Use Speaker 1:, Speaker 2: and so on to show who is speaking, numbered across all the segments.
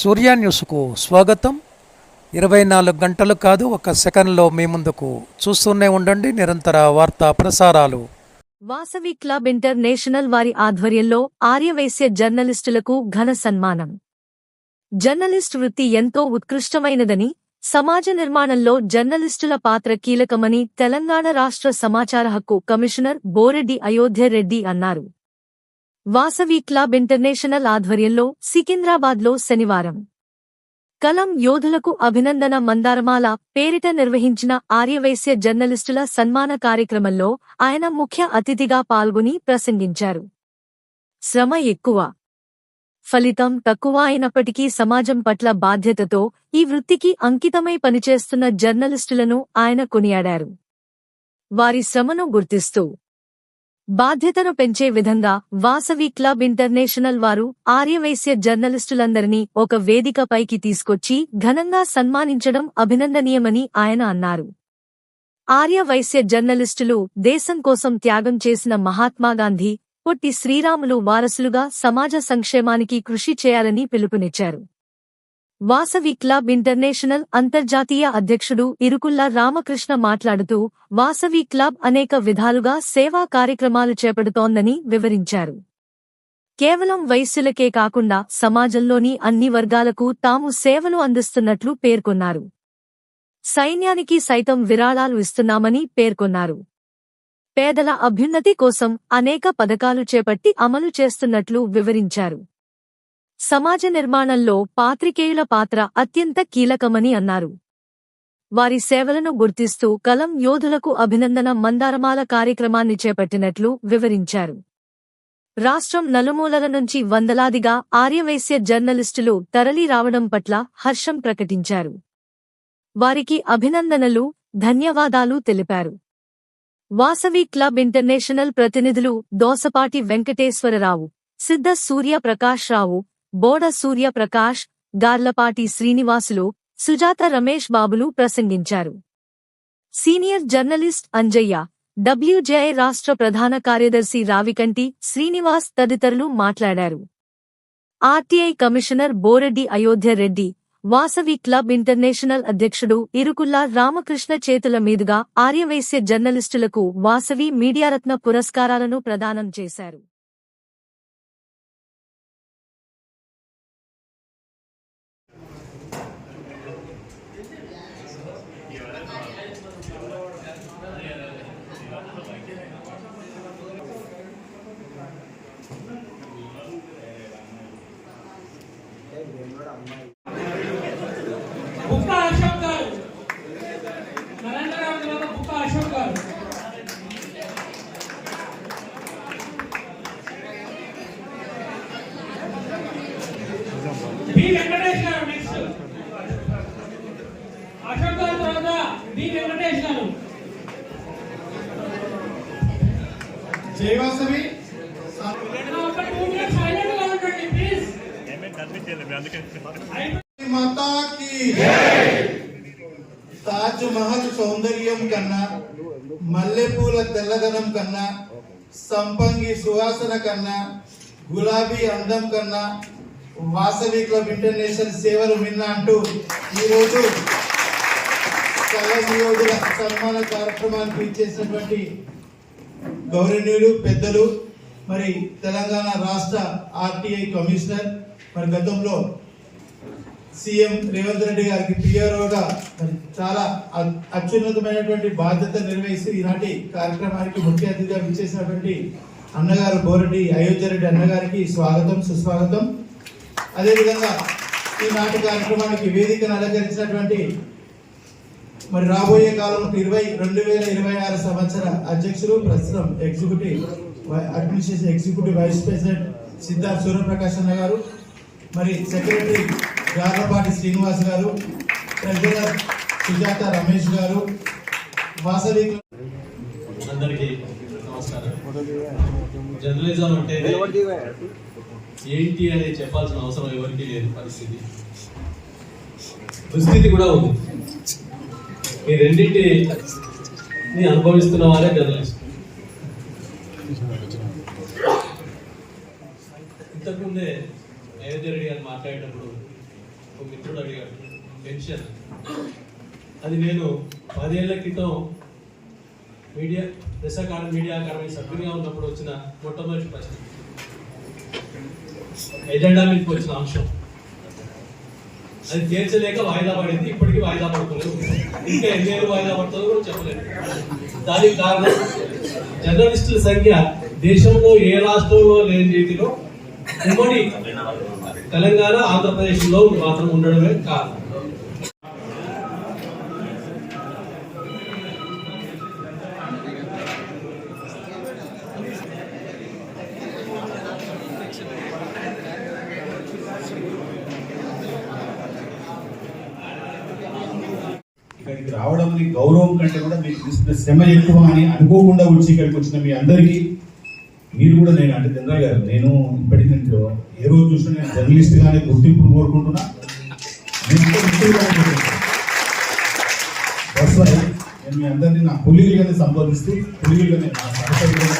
Speaker 1: సూర్య న్యూస్కు స్వాగతం. ఇరవై నాలుగు గంటలు కాదు ఒక సెకండ్లో మీ ముందుకు చూస్తూనే ఉండండి. నిరంతర వార్తా ప్రసారాలు.
Speaker 2: వాసవి క్లబ్ ఇంటర్నేషనల్ వారి ఆధ్వర్యంలో ఆర్యవైశ్య జర్నలిస్టులకు ఘన సన్మానం. జర్నలిస్ట్ వృత్తి ఎంతో ఉత్కృష్టమైనదని సమాజ నిర్మాణంలో జర్నలిస్టుల పాత్ర కీలకమని తెలంగాణ రాష్ట్ర సమాచార హక్కు కమిషనర్ బోరెడ్డి అయోధ్య రెడ్డి అన్నారు. వాసవి క్లబ్ ఇంటర్నేషనల్ ఆధ్వర్యంలో సికింద్రాబాద్లో శనివారం కలం యోధులకు అభినందన మందారమాల పేరిట నిర్వహించిన ఆర్యవైశ్య జర్నలిస్టుల సన్మాన కార్యక్రమంలో ఆయన ముఖ్య అతిథిగా పాల్గొని ప్రసంగించారు. శ్రమ ఎక్కువ. ఫలితం తక్కువ అయినప్పటికీ సమాజం పట్ల బాధ్యతతో ఈ వృత్తికి అంకితమై పనిచేస్తున్న జర్నలిస్టులను ఆయన కొనియాడారు. వారి శ్రమను గుర్తిస్తూ బాధ్యతను పెంచే విధంగా వాసవి క్లబ్ ఇంటర్నేషనల్ వారు ఆర్యవైశ్య జర్నలిస్టులందరినీ ఒక వేదికపైకి తీసుకొచ్చి ఘనంగా సన్మానించడం అభినందనీయమని ఆయన అన్నారు. ఆర్యవైశ్య జర్నలిస్టులు దేశం కోసం త్యాగం చేసిన మహాత్మాగాంధీ పొట్టి శ్రీరాములు వారసులుగా సమాజ సంక్షేమానికి కృషి చేయాలని పిలుపునిచ్చారు. వాసవి క్లబ్ ఇంటర్నేషనల్ అంతర్జాతీయ అధ్యక్షుడు ఇరుకుల్ల రామకృష్ణ మాట్లాడుతూ వాసవి క్లబ్ అనేక విధాలుగా సేవా కార్యక్రమాలు చేపడుతోందని వివరించారు. కేవలం వయస్సులకే కాకుండా సమాజంలోని అన్ని వర్గాలకు తాము సేవలు అందిస్తున్నట్లు పేర్కొన్నారు. సైన్యానికి సైతం విరాళాలు ఇస్తున్నామని పేర్కొన్నారు. పేదల అభ్యున్నతి కోసం అనేక పథకాలు చేపట్టి అమలు చేస్తున్నట్లు వివరించారు. సమాజ నిర్మాణంలో పాత్రికేయుల పాత్ర అత్యంత కీలకమని అన్నారు. వారి సేవలను గుర్తిస్తూ కలం యోధులకు అభినందన మందారమాల కార్యక్రమాన్ని చేపట్టినట్లు వివరించారు. రాష్ట్రం నలుమూలల నుంచి వందలాదిగా ఆర్యవైశ్య జర్నలిస్టులు తరలి రావడం పట్ల హర్షం ప్రకటించారు. వారికి అభినందనలు ధన్యవాదాలు తెలిపారు. వాసవి క్లబ్ ఇంటర్నేషనల్ ప్రతినిధులు దోసపాటి వెంకటేశ్వరరావు సిద్ధ సూర్య ప్రకాష్ రావు బోడ సూర్యప్రకాష్ గార్లపాటి శ్రీనివాసులు సుజాత రమేష్ బాబులు ప్రసంగించారు. సీనియర్ జర్నలిస్ట్ అంజయ్య డబ్ల్యూజేఐ రాష్ట్ర ప్రధాన కార్యదర్శి రావికంటి శ్రీనివాస్ తదితరులు మాట్లాడారు. RTI commissioner Boreddy Ayodhya Reddy Vasavi club international అధ్యక్షుడు ఇరుకుల్లా రామకృష్ణ చేతుల మీదుగా ఆర్యవైశ్య జర్నలిస్టులకు వాసవి మీడియారత్న పురస్కారాలను ప్రదానం చేశారు.
Speaker 3: మాతా తాజ్ మహల్ సౌందర్యం కన్నా మల్లెపూల తెల్లదనం కన్నా సంపంగి సువాసన కన్నా గులాబీ అందం కన్నా వాసవి క్లబ్ ఇంటర్నేషనల్ సేవలు మిన్న అంటూ ఈరోజు కళా నియోజుల సన్మాన కార్యక్రమానికి ఇచ్చేసినటువంటి గౌరవనీయులు పెద్దలు మరి తెలంగాణ రాష్ట్ర ఆర్టీఐ కమిషనర్ మరి గతంలో సీఎం రేవంత్ రెడ్డి గారికి పిఆర్ఓగా మరి చాలా అత్యున్నతమైనటువంటి బాధ్యత నిర్వహిస్తూ ఈనాటి కార్యక్రమానికి ముఖ్య అతిథిగా విచ్చేసినటువంటి అన్నగారు బోరెడ్డి అయోధ్య రెడ్డి అన్నగారికి స్వాగతం సుస్వాగతం. అదేవిధంగా ఈనాటి కార్యక్రమానికి వేదికను అలంకరించినటువంటి మరి రాబోయే కాలంలో ఇరవై రెండు వేల ఇరవై ఆరు సంవత్సర అధ్యక్షులు ప్రస్తుతం executive vice- administration executive vice president Siddharth Suryaprakash అన్న గారు మరి సెక్రటరీ గార్లపాటి శ్రీనివాస్ గారు ట్రెజరర్ సుజాత రమేష్ గారు వాసవి
Speaker 4: అందరికీ నమస్కారం. జర్నలిజం అంటే ఏంటి అని చెప్పాల్సిన అవసరం ఎవరికీ లేదు పరిస్థితి. దుస్థితి కూడా ఉంది. ఈ రెండింటిని అనుభవిస్తున్న వారే జర్నలిస్ట్. ఇంతకుముందే అయోధ్య రెడ్డి గారు మాట్లాడేటప్పుడు ఒక మిత్రుడు అడిగాడు పెన్షన్. అది నేను పదేళ్ళ క్రితం మీడియా దశ అకాడమీ మీడియా అకాడమీ సభ్యునిగా ఉన్నప్పుడు వచ్చిన మొట్టమొదటి ప్రశ్న. ఎజెండా మీకు వచ్చిన అంశం. అది తీర్చలేక వాయిదా పడింది ఇప్పటికీ వాయిదా పడుతుంది ఇంకా ఎన్ని ఏళ్ళు వాయిదా పడుతుందో కూడా చెప్పలేదు. దానికి కారణం జర్నలిస్టుల సంఖ్య దేశంలో ఏ రాష్ట్రంలో లేని రీతిలో ఉమ్మడి తెలంగాణ ఆంధ్రప్రదేశ్లో మాత్రం ఉండడమే కాదు
Speaker 5: ఇక్కడికి రావడం గౌరవం కంటే కూడా మీకు తీసుకున్న శ్రమ ఎక్కువ అని అనుకోకుండా వచ్చి ఇక్కడికి వచ్చిన మీ అందరికీ మీరు కూడా నేను అంటే జనరల్ గారు నేను ఇప్పటి నేను ఏ రోజు చూసినా నేను జర్నలిస్ట్ గానే గుర్తింపును కోరుకుంటున్నా. నేను నేను మీ అందరినీ నా కొలీలుగానే సంబోధిస్తూ కొలీలుగానే నా సహచరులుగానే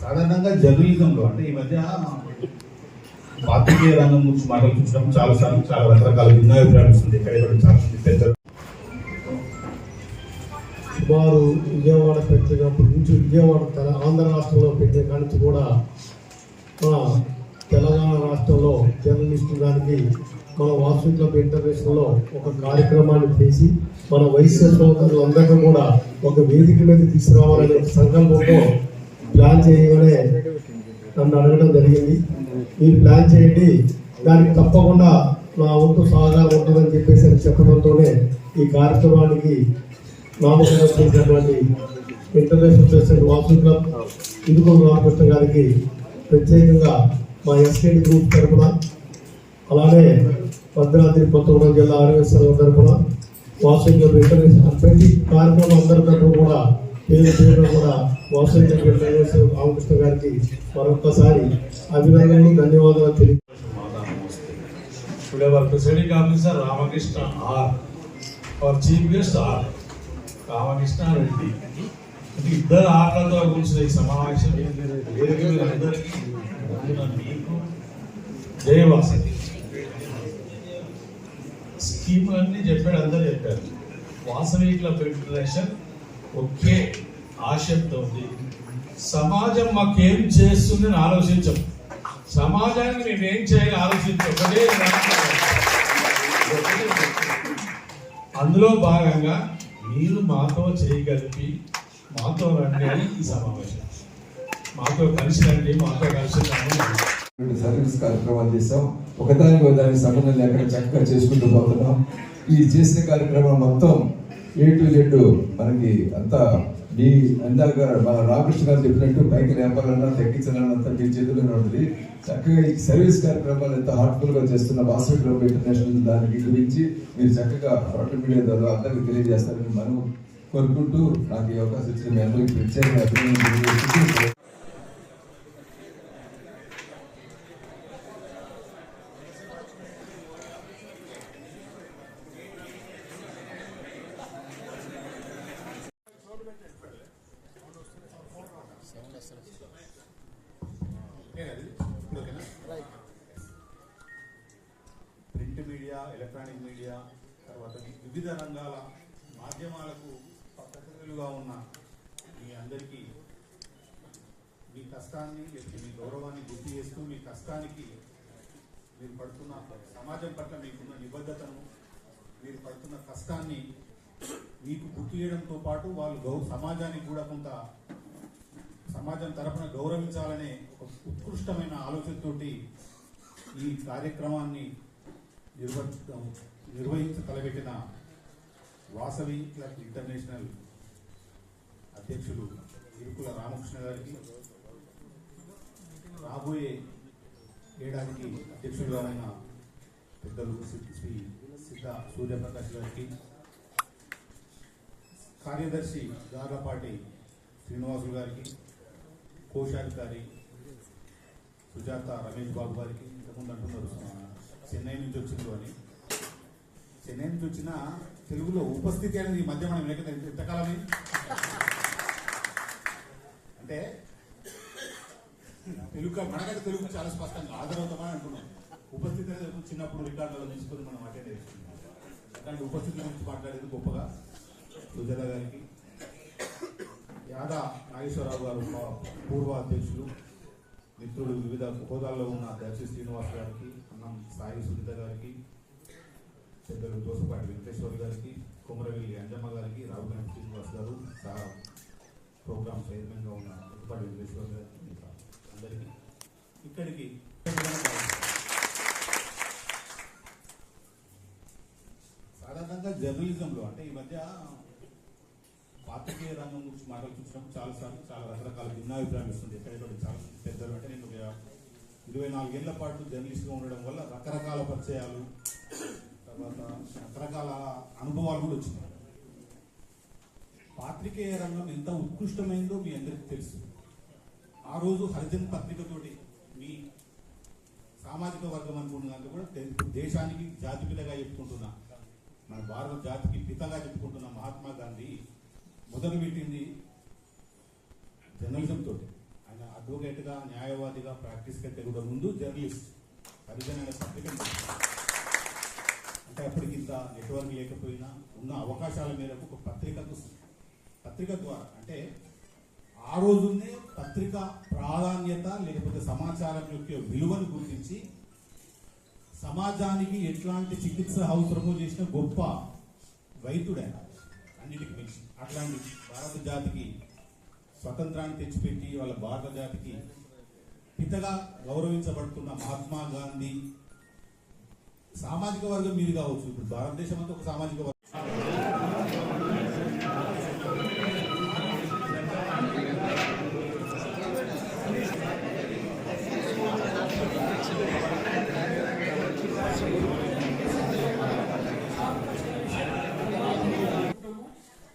Speaker 5: సాధారణంగా జర్నలిజంలో అంటే ఈ మధ్య పాత్రికేయ రంగం గురించి మాట్లాడుతున్నప్పుడు చాలాసార్లు చాలా రకరకాల భిన్నాభిప్రాయాలు వస్తుంది. ఎక్కడ చాలా మంది పెద్దలు
Speaker 6: వారు విజయవాడ పెట్టినప్పటి నుంచి విజయవాడ తెల ఆంధ్ర రాష్ట్రంలో పెట్టిన కానీ కూడా మన తెలంగాణ రాష్ట్రంలో జర్నలిస్టు దానికి మన వాసు క్లబ్ ఇంటర్నేషనల్లో ఒక కార్యక్రమాన్ని చేసి మన వైశ్య సోదరులందరినీ కూడా ఒక వేదిక మీద తీసుకురావాలనే ఒక సంకల్పంతో ప్లాన్ చేయగానే నన్ను అడగడం జరిగింది. మీరు ప్లాన్ చేయండి. దానికి తప్పకుండా నా వంతు సహకారం ఉంటుందని చెప్పేసి అని చెప్పడంతోనే ఈ కార్యక్రమానికి నామకరణం ఇంటర్నేషనల్ ప్రెసిడెంట్ వాసు క్లబ్ ఇదుగోలు రామకృష్ణ గారికి ప్రత్యేకంగా మా ఎస్కేటి గ్రూప్ తరఫున అలానే భద్రాద్రి పంతొమ్మిది జిల్లా ఆర్ఎస్ఎల్ తరఫున వాసు క్లబ్ ఇంటర్నేషనల్ ప్రతి కార్యక్రమం అందరి తరఫున కూడా పేరు పేరున కూడా వాసు క్లబ్ ఇంటర్నేషనల్ రామకృష్ణ గారికి మరొక్కసారి అభినందనలు ధన్యవాదాలు తెలియ
Speaker 7: Today our presiding officer Ramakrishna R. Our chief guest R. Ramakrishna Reddy ఇద్దరు ఆటలతో కూర్చున్న ఈ సమావేశం. వేదిక మీద అందరికీ మీకు స్కీమ్ అన్ని చెప్పాడు అందరు చెప్పారు. వాసవి క్లబ్ ఫెడరేషన్ ఒకే ఆశయంతో ఉంది. సమాజం మాకేం చేస్తుంది అని ఆలోచించం. సమాజానికి మేము ఏం చేయాలి ఆలోచించం. ఒకటే అందులో భాగంగా మీరు మాతో చేయగలిపి మాతో రండి అని ఈ సమావేశం. మాతో కలిసి రండి మాతో కలిసి రండి.
Speaker 8: రెండు సర్వీస్ కార్యక్రమాలు చేసాం ఒకదానికి ఒకదానికి సంబంధం లేకుండా చక్కగా చేసుకుంటూ పోతున్నాం. ఈ చేసిన కార్యక్రమం మొత్తం ఏ టు జెడ్ మనకి అంతా మీ ఇందాక మన రామకృష్ణ గారు చెప్పినట్టు పైకి లేపాలన్నా తగ్గించాలన్నా మీ చేతుల్లోనే ఉంటుంది. చక్కగా ఈ సర్వీస్ కార్యక్రమాలు ఎంత హార్ట్ఫుల్గా చేస్తున్న వాసవి క్లబ్ ఇంటర్నేషనల్ దానికి గురించి మీరు చక్కగా సోషల్ మీడియా ద్వారా అందరికీ తెలియజేస్తారని మనం కోరుకుంటూ నాకు ఈ అవకాశం ఇచ్చిన మీ అందరికీ ప్రత్యేక అభినందనలు.
Speaker 5: వివిధ రంగాల మాధ్యమాలకు పద్ధతులుగా ఉన్న మీ అందరికీ మీ కష్టాన్ని లేకపోతే మీ గౌరవాన్ని గుర్తు చేస్తూ మీ కష్టానికి మీరు పడుతున్న సమాజం పట్ల మీకున్న నిబద్ధతను మీరు పడుతున్న కష్టాన్ని మీకు గుర్తు చేయడంతో పాటు వాళ్ళు గౌ సమాజానికి కూడా కొంత సమాజం తరపున గౌరవించాలనే ఒక ఉత్కృష్టమైన ఆలోచనతోటి ఈ కార్యక్రమాన్ని నిర్వహించ నిర్వహించ తలపెట్టిన వాసవి క్లబ్ ఇంటర్నేషనల్ అధ్యక్షులు ఇరుకుల రామకృష్ణ గారికి రాబోయే ఏడాదికి అధ్యక్షుడు గారైన పెద్దలు శ్రీ సిద్ధ సూర్యప్రకాష్ గారికి కార్యదర్శి గార్లపాటి శ్రీనివాసులు గారికి కోశాధికారి సుజాత రమేష్ బాబు గారికి ఇంతకుముందు అంటున్నారు చెన్నై నుంచి వచ్చింది అని. చెన్నై నుంచి వచ్చిన తెలుగులో ఉపస్థితి అనేది ఈ మధ్య మనం లేక ఎంతకాలమే? అంటే తెలుగు మనకంటే తెలుగు చాలా స్పష్టంగా ఆదరవుతామని అనుకున్నాం. ఉపస్థితి అనేది చిన్నప్పుడు రికార్డులో తీసుకొని మనం అటెండ్ చేస్తున్నాం కానీ ఉపస్థితి గురించి మాట్లాడేది గొప్పగా సుజల గారికి యాదా నాగేశ్వరరావు గారు పూర్వ అధ్యక్షులు మిత్రుడు వివిధ హోదాల్లో ఉన్న దర్శి శ్రీనివాస్ గారికి అన్నం సాయి సునీత గారికి పెద్దలు దోసపాటి వెంకటేశ్వర గారికి కుమరవెల్లి అంజమ్మ గారికి రావుగణం శ్రీనివాస్ గారు సహా ప్రోగ్రామ్ చైర్మన్గా ఉన్న దోసపాటి వెంకటేశ్వర గారికి అందరికీ ఇక్కడికి సాధారణంగా జర్నలిజంలో అంటే ఈ మధ్య పాత్రికేయ రంగం గురించి మాటలు చూసినప్పుడు చాలా సార్లు చాలా రకరకాల భిన్నాభిప్రాయం ఇస్తుంది ఎక్కడెక్కడ చాలా పెద్దలు అంటే నేను ఇరవై నాలుగేళ్ళ పాటు జర్నలిస్ట్గా ఉండడం వల్ల రకరకాల పరిచయాలు తర్వాత రకరకాల అనుభవాలు కూడా వచ్చినాయి. పాత్రికేయ రంగం ఎంత ఉత్కృష్టమైందో మీ అందరికీ తెలుసు. ఆ రోజు హరిజన్ పత్రికతోటి మీ సామాజిక వర్గం అనుకున్న కూడా దేశానికి జాతి పిల్లగా చెప్పుకుంటున్నా మన భారత జాతికి పితగా చెప్పుకుంటున్న మహాత్మా గాంధీ మొదలు పెట్టింది జర్నలిజం తోటి. ఆయన అడ్వకేట్గా న్యాయవాదిగా ప్రాక్టీస్గా కంటే ముందు జర్నలిస్ట్ హరిజన్ అనే పత్రిక ఎప్పటికింత నెట్వర్క్ లేకపోయినా ఉన్న అవకాశాల మేరకు ఒక పత్రికకు పత్రిక ద్వారా అంటే ఆ రోజునే పత్రిక ప్రాధాన్యత లేకపోతే సమాచారం యొక్క విలువను గుర్తించి సమాజానికి ఎట్లాంటి చికిత్స అవసరమో చేసిన గొప్ప వైద్యుడైన అన్నిటికి మించి. అట్లాంటి భారత జాతికి స్వతంత్రాన్ని తెచ్చిపెట్టి వాళ్ళ భారత జాతికి పితగా గౌరవించబడుతున్న మహాత్మా గాంధీ సామాజిక వర్గం మీరు కావచ్చు. ఇప్పుడు భారతదేశం అంతా ఒక సామాజిక వర్గం.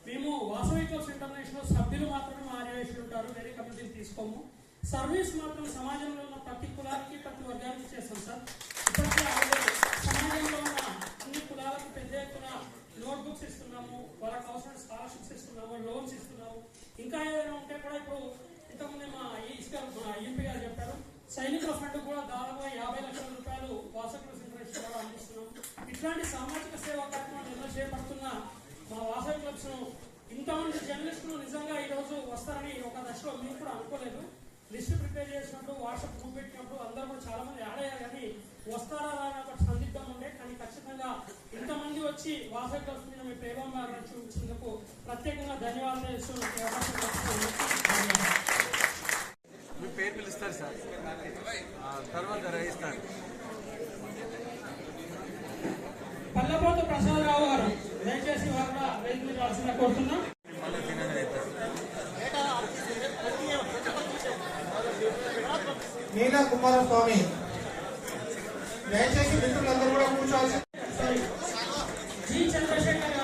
Speaker 9: మేము వాసవి క్లబ్స్ ఇంటర్నేషనల్ సభ్యులు మాత్రమే మా ఆర్యవేశులు ఉంటారు. వేరే కమిటీలు తీసుకోము. సర్వీస్ మాత్రం సమాజంలో ఉన్న ప్రతి కులానికి ప్రతి వర్గానికి చేస్తాం సార్. ఇంకా ఏదైనా ఉంటే కూడా ఇప్పుడు ఇంతకుముందే మా ఈస్కర్ మా ఎంపీ గారు చెప్పారు. సైనికుల ఫండ్ కూడా దాదాపు యాభై లక్షల రూపాయలు వాసకుల ఇంటర్నేషనల్ కూడా అందిస్తున్నాం. ఇట్లాంటి సామాజిక సేవా కార్యక్రమాలు ఎన్నో చేపడుతున్న మా వాసవి క్లబ్స్ ఇంతమంది జర్నలిస్టులు నిజంగా ఈ రోజు వస్తారని ఒక దశలో మేము కూడా అనుకోలేదు. లిస్ట్ ప్రిపేర్ చేసినప్పుడు వాట్సాప్ గ్రూప్ పెట్టినప్పుడు అందరూ కూడా చాలా మంది యాడ్ అయ్యారు కానీ వస్తారా రారా అని ఒక సందిగ్ధం కానీ ఖచ్చితంగా ఇంతమంది వచ్చి వాసవి మీద మీ ప్రేమ చూపించినందుకు ప్రత్యేకంగా ధన్యవాదాలు చేస్తూ ఈ అవకాశం కల్పించినందుకు
Speaker 10: మీ పేరు పిలుస్తారు సార్. తర్వాత రాయిస్తారు
Speaker 9: పల్లపోత ప్రసాదరావు గారు దయచేసి వారు కూడా వేదిక మీద రావాల్సిందిగా కోరుతున్నాం.
Speaker 3: మీనా కుమారస్వామి దయచేసి మిత్రులందరూ కూడా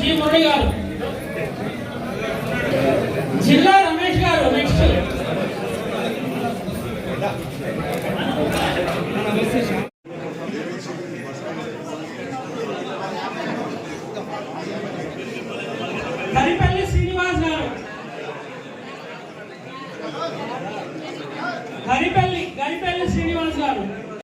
Speaker 9: 结果这个